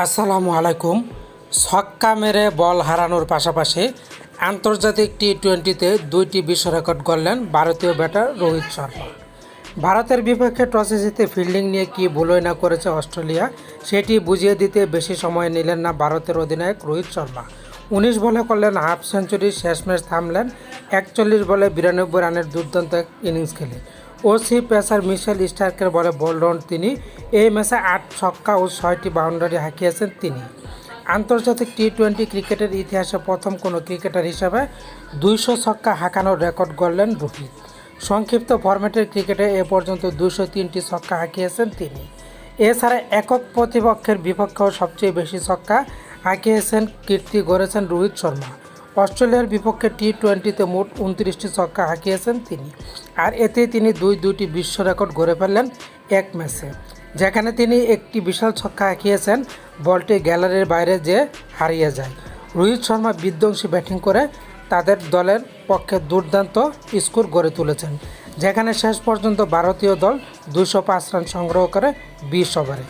আসসালামু আলাইকুম। ছক্কা মেরে বল হারানোর পাশাপাশি আন্তর্জাতিক টি টোয়েন্টিতে দুইটি বিশ্ব রেকর্ড গড়লেন ভারতীয় ব্যাটার রোহিত শর্মা। ভারতের বিপক্ষে টসে জিতে ফিল্ডিং নিয়ে কী ভুলই না করেছে অস্ট্রেলিয়া, সেটি বুঝিয়ে দিতে বেশি সময় নিলেন না ভারতের অধিনায়ক রোহিত শর্মা। উনিশ বলে করলেন, হাফ সেঞ্চুরি শেষ ম্যাচ থামলেন, একচল্লিশ বলে বিরানব্বই রানের দুর্দান্ত ইনিংস খেলে। ওসি পেসার মিশেল স্টার্কের বলে বল রাউন্ড তিনি এই ম্যাচে আট ছক্কা ও ছয়টি বাউন্ডারি হাঁকিয়েছেন তিনি। আন্তর্জাতিক টি টোয়েন্টি ক্রিকেটের ইতিহাসে প্রথম কোনো ক্রিকেটার হিসেবে দুইশো ছক্কা হাঁকানোর রেকর্ড গড়লেন রোহিত। সংক্ষিপ্ত ফরম্যাটের ক্রিকেটে এ পর্যন্ত দুশো তিনটি ছক্কা হাঁকিয়েছেন তিনি। এছাড়া একক প্রতিপক্ষের বিপক্ষেও সবচেয়ে বেশি ছক্কা হাঁকিয়েছেন কীর্তি গড়েছেন রোহিত শর্মা। অস্ট্রেলিয়ার বিপক্ষে টি টোয়েন্টিতে মোট উনত্রিশটি ছক্কা হাঁকিয়েছেন তিনি। আর এতে তিনি দুই দুইটি বিশ্ব রেকর্ড গড়ে ফেললেন এক ম্যাচে। যেখানে তিনি একটি বিশাল ছক্কা হাঁকিয়েছেন বলটি গ্যালারির বাইরে যে হারিয়ে যায়। রোহিত শর্মা বিধ্বংসী ব্যাটিং করে তাদের দলের পক্ষে দুর্দান্ত স্কোর গড়ে তুলেছেন। যেখানে শেষ পর্যন্ত ভারতীয় দল দুশো পাঁচ রান সংগ্রহ করে বিশ ওভারে।